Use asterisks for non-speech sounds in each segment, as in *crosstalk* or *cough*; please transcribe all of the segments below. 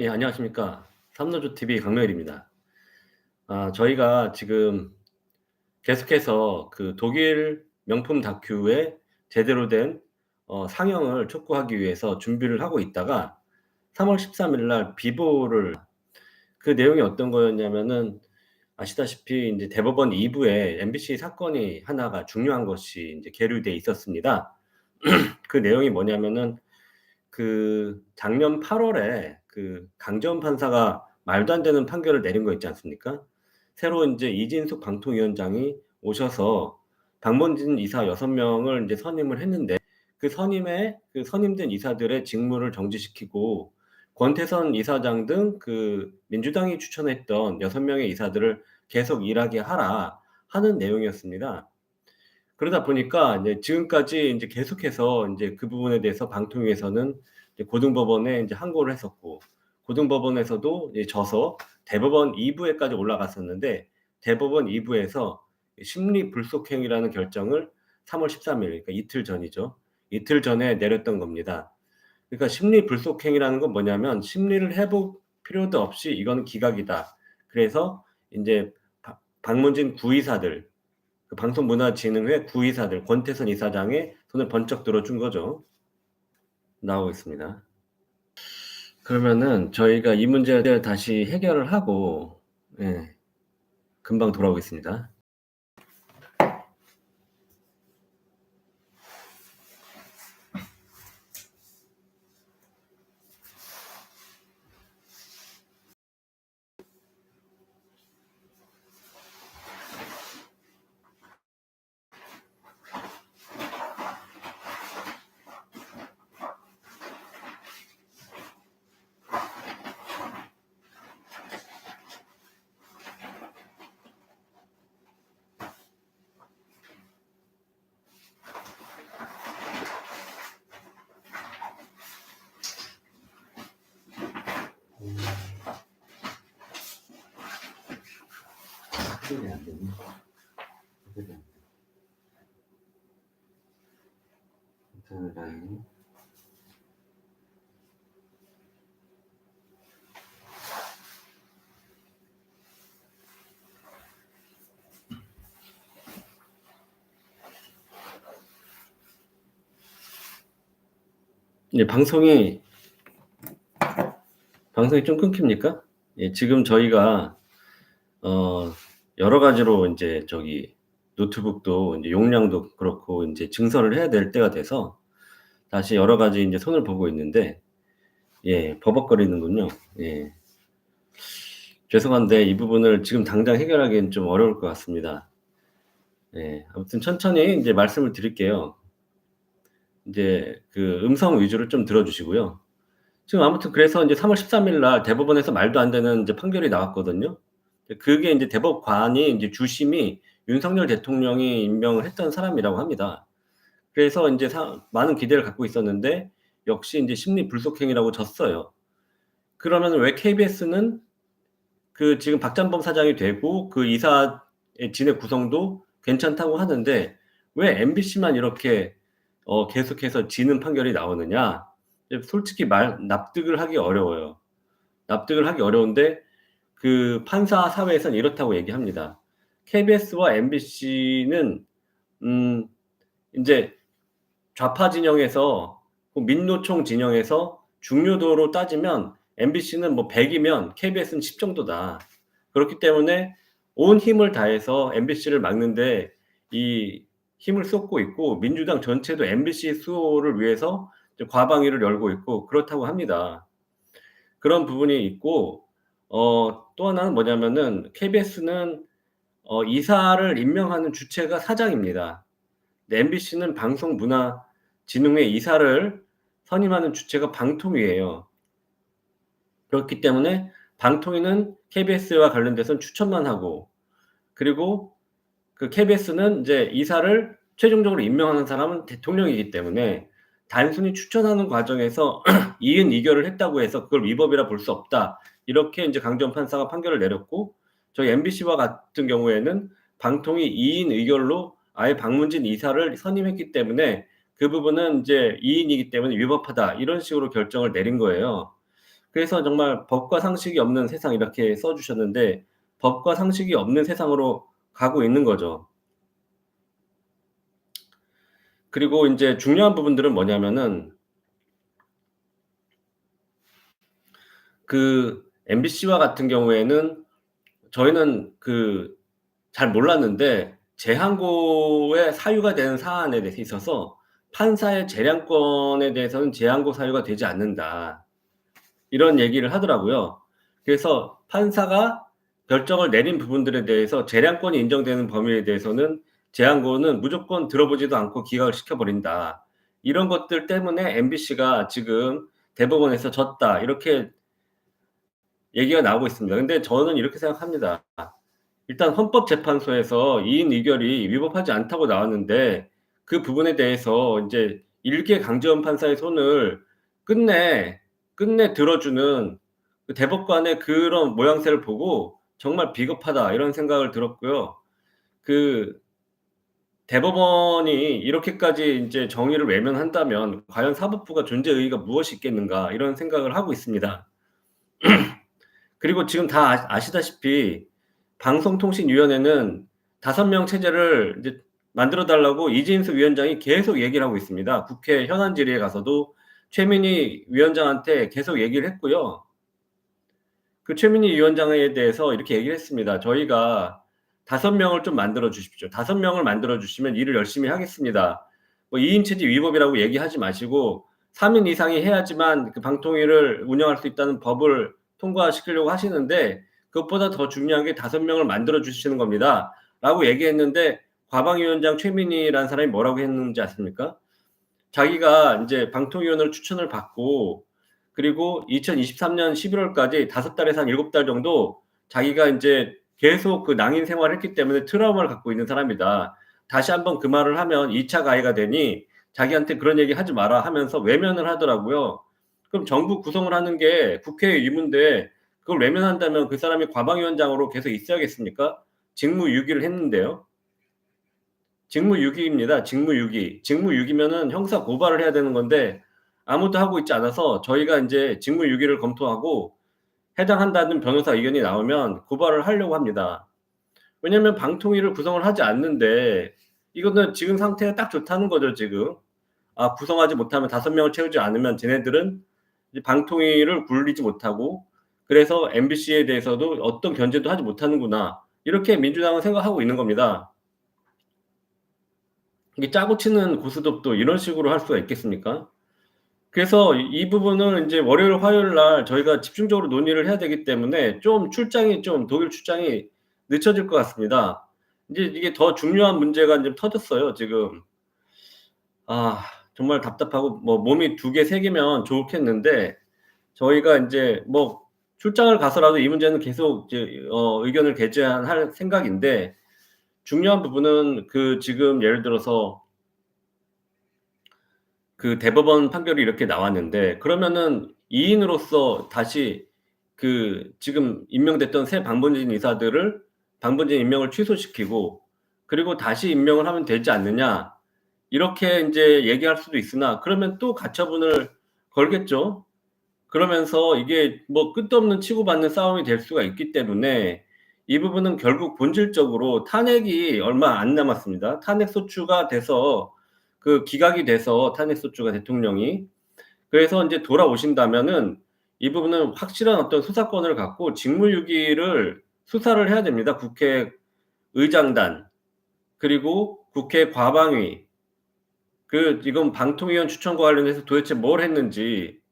예, 안녕하십니까. 삼노조 TV 강명일입니다. 아, 저희가 지금 계속해서 그 독일 명품 다큐의 제대로 된 어, 상영을 촉구하기 위해서 준비를 하고 있다가 3월 13일 날 비보를 그 내용이 어떤 거였냐면은 아시다시피 이제 대법원 2부에 MBC 사건이 하나가 중요한 것이 이제 계류돼 있었습니다. *clears throat* 그 내용이 뭐냐면은 그 작년 8월에 그 강재원 판사가 말도 안 되는 판결을 내린 거 있지 않습니까? 새로 인제 이진숙 방통위원장이 오셔서 박문진 이사 6명을 인제 선임을 했는데 그 선임의 그 선임된 이사들의 직무를 정지시키고 권태선 이사장 등 그 민주당이 추천했던 6명의 이사들을 계속 일하게 하라 하는 내용이었습니다. 그러다 보니까 이제 지금까지 인제 계속해서 인제 그 부분에 대해서 방통위에서는 이제 고등법원에 인제 항고를 했었고 고등법원에서도 이제 져서 대법원 2부에까지 올라갔었는데 대법원 2부에서 심리 불속행위라는 결정을 3월 13일 그러니까 이틀 전이죠. 이틀 전에 내렸던 겁니다. 그러니까 심리 불속행위라는 건 뭐냐면 심리를 해볼 필요도 없이 이거는 기각이다. 그래서 박 박문진 구이사들 그 방송문화진흥회 구이사들 권태선 이사장의 손을 번쩍 들어준 거죠. 나오고 있습니다. 그러면은 저희가 이 문제를 다시 해결을 하고 예. 금방 돌아오겠습니다. 해결이 안 되네. 인터넷 라인. 예, 방송이 방송이 좀 끊깁니까? 예, 지금 저희가 어 여러 가지로 인제 저기 노트북도 인제 용량도 그렇고 인제 증설을 해야 될 때가 돼서 다시 여러 가지 인제 손을 보고 있는데 예 버벅거리는군요. 예. 죄송한데 이 부분을 지금 당장 해결하기는 좀 어려울 것 같습니다. 예. 아무튼 천천히 인제 말씀을 드릴게요. 인제 그 음성 위주로 좀 들어 주시고요. 지금 아무튼 그래서 인제 3월 13 일 날 대법원에서 말도 안 되는 인제 판결이 나왔거든요. 그게 인제 대법관이 인제 주심이 윤석열 대통령이 임명을 했던 사람이라고 합니다. 그래서 인제 사 많은 기대를 갖고 있었는데 역시 인제 심리 불속행위라고 졌어요. 그러면은 왜 KBS는 그 지금 박찬범 사장이 되고 그 이사의 진의 구성도 괜찮다고 하는데 왜 MBC만 이렇게 어 계속해서 지는 판결이 나오느냐. 예 솔직히 말 납득을 하기 어려워요. 납득을 하기 어려운데 그 판사 사회에서는 이렇다고 얘기합니다. KBS와 MBC는 음 인제 좌파 진영에서 그 민노총 진영에서 중요도로 따지면 MBC는 뭐 100 이면 KBS는 10 정도다. 그렇기 때문에 온 힘을 다해서 MBC를 막는 데 이 힘을 쏟고 있고 민주당 전체도 MBC 수호를 위해서 이제 과방위를 열고 있고 그렇다고 합니다. 그런 부분이 있고 어 또 하나는 뭐냐면은 KBS는 어 이사를 임명하는 주체가 사장입니다. MBC는 방송문화진흥회 이사를 선임하는 주체가 방통위예요. 그렇기 때문에 방통위는 KBS와 관련돼서는 추천만 하고 그리고 그 KBS는 인제 이사를 최종적으로 임명하는 사람은 대통령이기 때문에 단순히 추천하는 과정에서 *clears throat* 이은 이결을 했다고 해서 그걸 위법이라 볼 수 없다. 이렇게 인제 강재원 판사가 판결을 내렸고 저희 MBC와 같은 경우에는 방통위 이인 의결로 아예 박문진 이사를 선임했기 때문에 그 부분은 인제 이인이기 때문에 위법하다. 이런 식으로 결정을 내린 거예요. 그래서 정말 법과 상식이 없는 세상 이렇게 써 주셨는데 법과 상식이 없는 세상으로 가고 있는 거죠. 그리고 인제 중요한 부분들은 뭐냐면은 그 MBC와 같은 경우에는 저희는 그 잘 몰랐는데 재항고의 사유가 되는 사안에 대해서 있어서 판사의 재량권에 대해서는 재항고 사유가 되지 않는다. 이런 얘기를 하더라고요. 그래서 판사가 결정을 내린 부분들에 대해서 재량권이 인정되는 범위에 대해서는 재항고는 무조건 들어보지도 않고 기각을 시켜버린다. 이런 것들 때문에 MBC가 지금 대법원에서 졌다. 이렇게 얘기가 나오고 있습니다. 근데 저는 이렇게 생각합니다. 일단 헌법재판소에서 이인 의결이 위법하지 않다고 나왔는데 그 부분에 대해서 인제 일개 강제원 판사의 손을 끝내, 끝내 들어주는 그 대법관의 그런 모양새를 보고 '정말 비겁하다.' 이런 생각을 들었고요. 그 대법원이 이렇게까지 인제 정의를 외면한다면 '과연 사법부가 존재 의의가 무엇이 있겠는가.' 이런 생각을 하고 있습니다. *clears throat* 그리고 지금 다아 아시다시피 방송통신위원회는 5 명 체제를 이제 만들어 달라고 이진수 위원장이 계속 얘기를 하고 있습니다. 국회 현안 질의에 가서도 최민희 위원장한테 계속 얘기를 했고요. 그 최민희 위원장에 대해서 이렇게 얘기를 했습니다. "저희가 5명을 좀 만들어 주십시오. 5명을 만들어 주시면 일을 열심히 하겠습니다. 뭐 2인 체제 위법이라고 얘기하지 마시고 3인 이상이 해야지만 그 방통위를 운영할 수 있다는 법을 통과시키려고 하시는데 그것보다 더 중요한 게 5명을 만들어 주시는 겁니다."라고 얘기했는데 과방위원장 최민희라는 사람이 뭐라고 했는지 아십니까? 자기가 인제 방통위원으로 추천을 받고 그리고 2023년 11월까지 5달에서 한 7달 정도 자기가 인제 계속 그 낭인 생활을 했기 때문에 트라우마를 갖고 있는 사람이다. 다시 한번 그 말을 하면 2차 가해가 되니 자기한테 그런 얘기 하지 마라 하면서 외면을 하더라고요. 그럼 정부 구성을 하는 게 국회의 의무인데 그걸 외면한다면 그 사람이 과방위원장으로 계속 있어야겠습니까? 직무유기를 했는데요. 직무유기입니다. 직무유기. 직무유기면은 형사 고발을 해야 되는 건데 아무도 하고 있지 않아서 저희가 인제 직무유기를 검토하고 해당한다는 변호사 의견이 나오면 고발을 하려고 합니다. 왜냐면 방통위를 구성을 하지 않는데 이거는 지금 상태가 딱 좋다는 거죠, 지금. 아 구성하지 못하면 5명을 채우지 않으면 쟤네들은 방통위를 굴리지 못하고 그래서 MBC에 대해서도 어떤 견제도 하지 못하는구나. 이렇게 민주당은 생각하고 있는 겁니다. 이게 짜고 치는 고스톱도 이런 식으로 할 수가 있겠습니까? 그래서 이 부분은 인제 월요일, 화요일 날 저희가 집중적으로 논의를 해야 되기 때문에 좀 출장이 좀 독일 출장이 늦춰질 것 같습니다. 인제 이게 더 중요한 문제가 인제 터졌어요, 지금. 아 정말 답답하고 뭐 몸이 2 개, 3 개면 좋겠는데 저희가 인제 뭐 출장을 가서라도 이 문제는 계속 이제 어 의견을 개진할 생각인데 중요한 부분은 그 지금 예를 들어서 그 대법원 판결이 이렇게 나왔는데 그러면은 2인으로서 다시 그 지금 임명됐던 새 방문진 이사들을 방문진 임명을 취소시키고 그리고 다시 임명을 하면 되지 않느냐. 이렇게 인제 얘기할 수도 있으나 그러면 또 가처분을 걸겠죠. 그러면서 이게 뭐 끝도 없는 치고받는 싸움이 될 수가 있기 때문에 이 부분은 결국 본질적으로 탄핵이 얼마 안 남았습니다. 탄핵 소추가 돼서 그 기각이 돼서 탄핵 소추가 대통령이 그래서 인제 돌아오신다면은 이 부분은 확실한 어떤 수사권을 갖고 직무유기를 수사를 해야 됩니다. 국회 의장단 그리고 국회 과방위 그 지금 방통위원 추천과 관련해서 도대체 뭘 했는지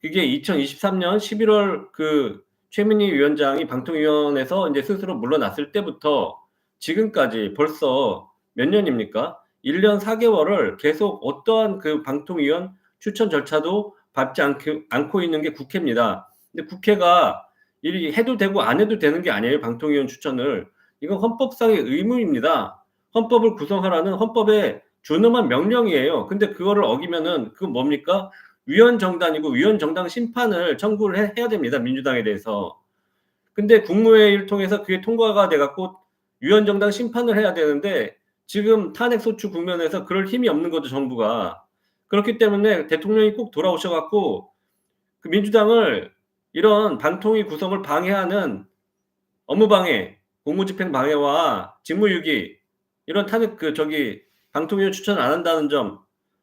그게 2023년 11월 그 최민희 위원장이 방통위원회에서 인제 스스로 물러났을 때부터 지금까지 벌써 몇 년입니까? 1년 4개월을 계속 어떠한 그 방통위원 추천 절차도 밟지 않고 않고 있는 게 국회입니다. 근데 국회가 이 해도 되고 안 해도 되는 게 아니에요, 방통위원 추천을. 이건 헌법상의 의무입니다. 헌법을 구성하라는 헌법의 준엄한 명령이에요. 근데 그거를 어기면은 그건 뭡니까? 위헌 정당이고 위헌 정당 심판을 청구를 해, 해야 됩니다. 민주당에 대해서. 근데 국무회의를 통해서 그게 통과가 돼 갖고 위헌 정당 심판을 해야 되는데 지금 탄핵 소추 국면에서 그럴 힘이 없는 거죠, 정부가. 그렇기 때문에 대통령이 꼭 돌아오셔 갖고 그 민주당을 이런 방통위 구성을 방해하는 업무 방해, 공무집행 방해와 직무유기 이런 탄핵 그 저기 방통위원 추천 안 한다는 점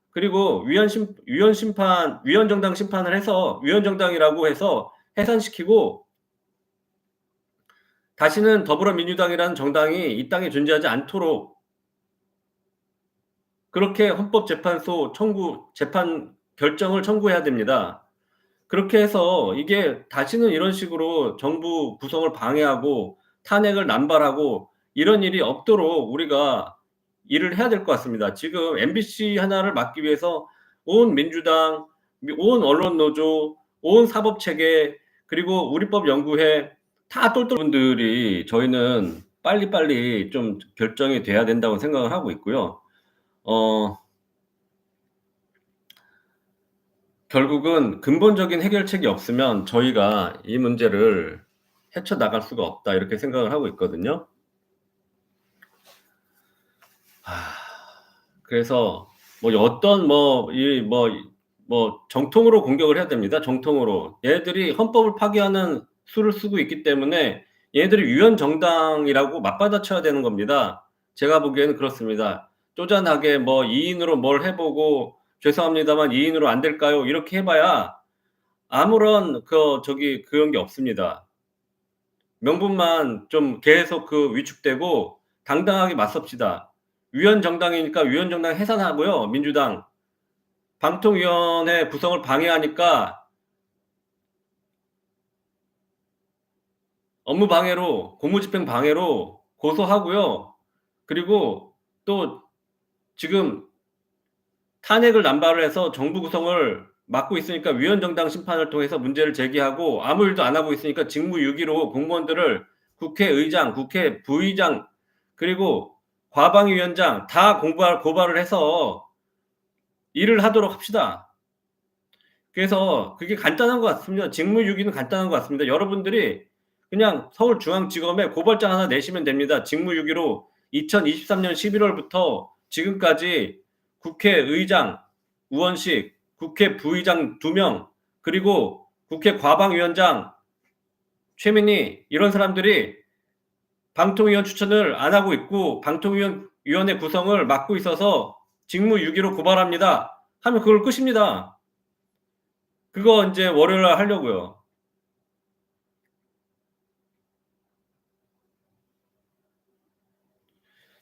그리고 위헌 심 위헌 심판 위헌 정당 심판을 해서 위헌 정당이라고 해서 해산시키고 다시는 더불어민주당이라는 정당이 이 땅에 존재하지 않도록 그렇게 헌법재판소 청구 재판 결정을 청구해야 됩니다. 그렇게 해서 이게 다시는 이런 식으로 정부 구성을 방해하고 탄핵을 남발하고 이런 일이 없도록 우리가 일을 해야 될 것 같습니다. 지금 MBC 하나를 막기 위해서 온 민주당, 온 언론 노조, 온 사법 체계 그리고 우리법 연구회 다 똘똘 분들이 저희는 빨리빨리 좀 결정이 돼야 된다고 생각을 하고 있고요. 어 결국은 근본적인 해결책이 없으면 저희가 이 문제를 헤쳐나갈 수가 없다 이렇게 생각을 하고 있거든요. 아, 그래서 뭐 어떤 뭐 이 뭐 뭐 정통으로 공격을 해야 됩니다. 정통으로. 얘들이 헌법을 파기하는 수를 쓰고 있기 때문에 얘들이 위헌 정당이라고 맞받아쳐야 되는 겁니다. 제가 보기에는 그렇습니다. 쪼잔하게 뭐 2인으로 뭘 해보고 죄송합니다만 2인으로 안 될까요? 이렇게 해봐야 아무런 그 저기 그런 게 없습니다. 명분만 좀 계속 그 위축되고 당당하게 맞섭시다. 위헌 정당이니까 위헌 정당 해산하고요. 민주당 방통위원회 구성을 방해하니까 업무 방해로 공무집행 방해로 고소하고요. 그리고 또 지금 탄핵을 남발을 해서 정부 구성을 막고 있으니까 위헌정당 심판을 통해서 문제를 제기하고 아무 일도 안 하고 있으니까 직무유기로 공무원들을 국회의장, 국회 부의장 그리고 과방위원장 다 공부할 고발을 해서 일을 하도록 합시다. 그래서 그게 간단한 것 같습니다. 직무유기는 간단한 것 같습니다. 여러분들이 그냥 서울중앙지검에 고발장 하나 내시면 됩니다. 직무유기로 2023년 11월부터 지금까지 국회의장, 우원식, 국회 부의장 2명, 그리고 국회 과방위원장 최민희 이런 사람들이 방통위원 추천을 안 하고 있고 방통위원회 구성을 막고 있어서 직무유기로 고발합니다. 하면 그걸 끝입니다. 그거 이제 월요일 날 하려고요.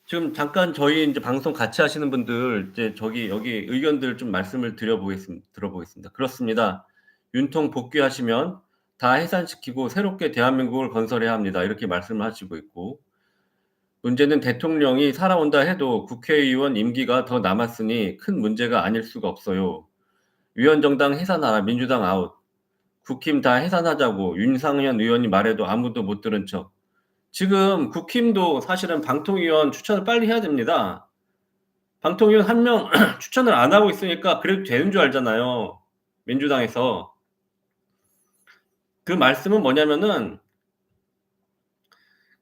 지금 잠깐 저희 이제 방송 같이 하시는 분들 이제 저기 여기 의견들 좀 말씀을 드려보겠습니다. 들어보겠습니다. 그렇습니다. 윤통 복귀하시면 다 해산시키고 새롭게 대한민국을 건설해야 합니다. 이렇게 말씀을 하시고 있고 문제는 대통령이 살아온다 해도 국회의원 임기가 더 남았으니 큰 문제가 아닐 수가 없어요. 위원정당 해산하라 민주당 아웃 국힘 다 해산하자고 윤상현 의원이 말해도 아무도 못 들은 척 지금 국힘도 사실은 방통위원 추천을 빨리 해야 됩니다. 방통위원 한 명 *clears throat* 추천을 안 하고 있으니까 그래도 되는 줄 알잖아요. 민주당에서. 그 말씀은 뭐냐면은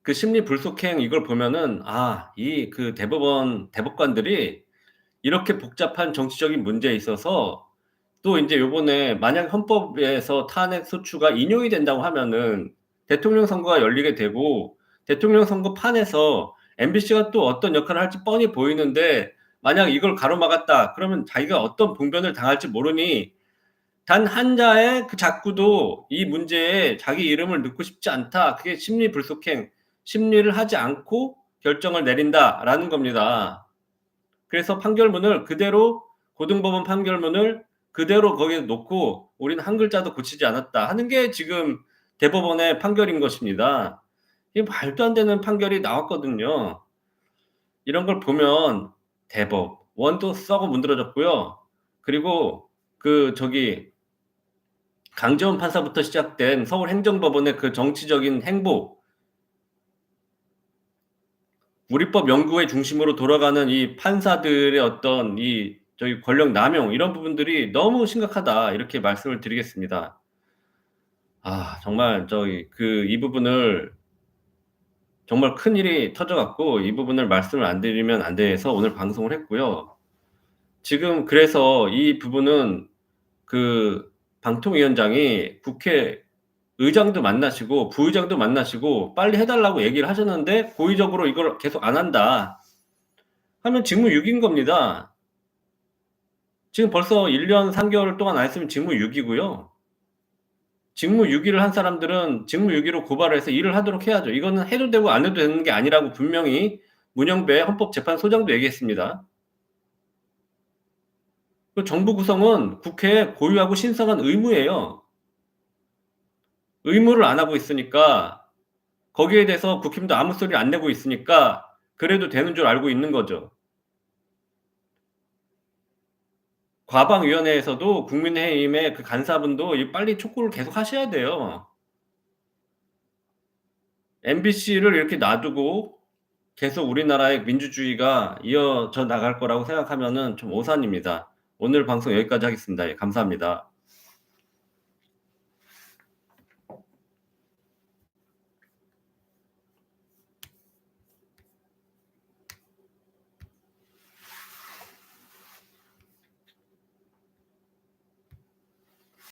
그 심리 불속행 이걸 보면은 아, 이 그 대법원 대법관들이 이렇게 복잡한 정치적인 문제에 있어서 또 이제 요번에 만약 헌법에서 탄핵 소추가 인용이 된다고 하면은 대통령 선거가 열리게 되고 대통령 선거 판에서 MBC가 또 어떤 역할을 할지 뻔히 보이는데 만약 이걸 가로막았다 그러면 자기가 어떤 봉변을 당할지 모르니 단 한자의 그 작구도 이 문제에 자기 이름을 넣고 싶지 않다. 그게 심리 불속행, 심리를 하지 않고 결정을 내린다라는 겁니다. 그래서 판결문을 그대로 고등법원 판결문을 그대로 거기에 놓고 우리는 한 글자도 고치지 않았다 하는 게 지금 대법원의 판결인 것입니다. 이 말도 안 되는 판결이 나왔거든요. 이런 걸 보면 대법 원도 썩어 문드러졌고요. 그리고 그 저기 강재원 판사부터 시작된 서울행정법원의 그 정치적인 행보 우리법 연구의 중심으로 돌아가는 이 판사들의 어떤 이 저희 권력 남용 이런 부분들이 너무 심각하다 이렇게 말씀을 드리겠습니다. 아 정말 저희 그 이 부분을 정말 큰 일이 터져갖고 이 부분을 말씀을 안 드리면 안 돼서 오늘 방송을 했고요. 지금 그래서 이 부분은 그 방통위원장이 국회 의장도 만나시고 부의장도 만나시고 빨리 해 달라고 얘기를 하셨는데 고의적으로 이걸 계속 안 한다 하면 직무유기인 겁니다. 지금 벌써 1년 3 개월 동안 안 했으면 직무유기고요. 직무유기를 한 사람들은 직무유기로 고발을 해서 일을 하도록 해야죠. 이거는 해도 되고 안 해도 되는 게 아니라고 분명히 문영배 헌법재판소장도 얘기했습니다. 그 정부 구성은 국회에 고유하고 신성한 의무예요. 의무를 안 하고 있으니까 거기에 대해서 국힘도 아무 소리 안 내고 있으니까 그래도 되는 줄 알고 있는 거죠. 과방위원회에서도 국민의힘의 그 간사분도 이 빨리 촉구를 계속 하셔야 돼요. MBC를 이렇게 놔두고 계속 우리나라의 민주주의가 이어져 나갈 거라고 생각하면은 좀 오산입니다. 오늘 방송 여기까지 하겠습니다. 예 감사합니다.